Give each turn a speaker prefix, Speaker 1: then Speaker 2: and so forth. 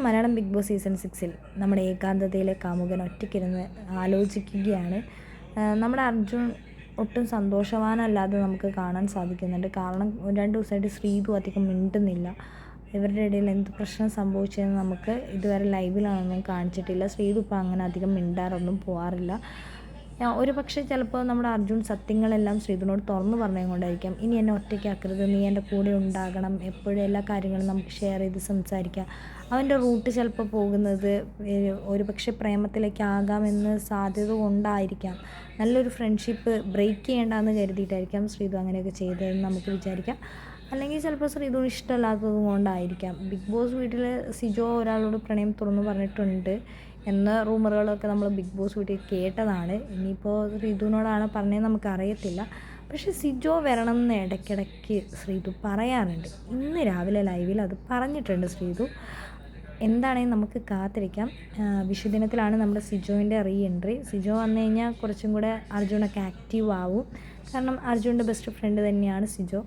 Speaker 1: അങ്ങനെ Malayalam big boss season സിക്സിൽ നമ്മുടെ ഏകാന്തതയിലെ കാമുകൻ ഒറ്റയ്ക്കിരുന്ന് ആലോചിക്കുകയാണ്. നമ്മുടെ അർജുൻ ഒട്ടും സന്തോഷവാനല്ലാതെ നമുക്ക് കാണാൻ സാധിക്കുന്നുണ്ട്. കാരണം രണ്ട് ദിവസമായിട്ട് ശ്രീതു അധികം മിണ്ടുന്നില്ല. ഇവരുടെ ഇടയിൽ എന്ത് പ്രശ്നം സംഭവിച്ചതെന്ന് നമുക്ക് ഇതുവരെ ലൈവിലാണൊന്നും കാണിച്ചിട്ടില്ല. ശ്രീതു ഇപ്പോൾ അങ്ങനെ അധികം മിണ്ടാറൊന്നും പോകാറില്ല ഒരു പക്ഷേ ചിലപ്പോൾ നമ്മുടെ അർജുൻ സത്യങ്ങളെല്ലാം ശ്രീധുനോട് തുറന്നു പറഞ്ഞുകൊണ്ടായിരിക്കാം. ഇനി എന്നെ ഒറ്റയ്ക്കാക്കരുത് നീ എന്റെ കൂടെ ഉണ്ടാകണം. എപ്പോഴും എല്ലാ കാര്യങ്ങളും നമുക്ക് ഷെയർ ചെയ്ത് സംസാരിക്കാം. അവന്റെ റൂട്ട് ചിലപ്പോൾ പോകുന്നത് ഒരു പക്ഷേ പ്രേമത്തിലേക്കാകാമെന്ന് സാധ്യത കൊണ്ടായിരിക്കാം. നല്ലൊരു ഫ്രണ്ട്ഷിപ്പ് ബ്രേക്ക് ചെയ്യേണ്ടെന്ന് കരുതിയിട്ടായിരിക്കാം ശ്രീധു അങ്ങനെയൊക്കെ ചെയ്തതെന്ന് നമുക്ക് വിചാരിക്കാം. അല്ലെങ്കിൽ ചിലപ്പോൾ ശ്രീധുവിന് ഇഷ്ടമല്ലാത്തത് കൊണ്ടായിരിക്കാം. ബിഗ് ബോസ് വീട്ടിൽ സിജോ ഒരാളോട് പ്രണയം തുറന്നു പറഞ്ഞിട്ടുണ്ട് എന്ന റൂമറുകളൊക്കെ നമ്മൾ ബിഗ് ബോസ് വീട്ടിൽ കേട്ടതാണ്. ഇനിയിപ്പോൾ ശ്രീധുവിനോടാണ് പറഞ്ഞത് നമുക്കറിയത്തില്ല. പക്ഷേ സിജോ വരണം എന്ന് ഇടയ്ക്കിടയ്ക്ക് ശ്രീധു പറയാറുണ്ട്. ഇന്ന് രാവിലെ ലൈവിൽ അത് പറഞ്ഞിട്ടുണ്ട് ശ്രീധു എന്താണെങ്കിലും നമുക്ക് കാത്തിരിക്കാം. വിഷുദിനത്തിലാണ് നമ്മുടെ സിജോവിന്റെ റീ എൻട്രി സിജോ വന്നു കഴിഞ്ഞാൽ കുറച്ചും കൂടെ അർജുനൊക്കെ ആക്റ്റീവ് ആവും. കാരണം അർജുന്റെ ബെസ്റ്റ് ഫ്രണ്ട് തന്നെയാണ് സിജോ.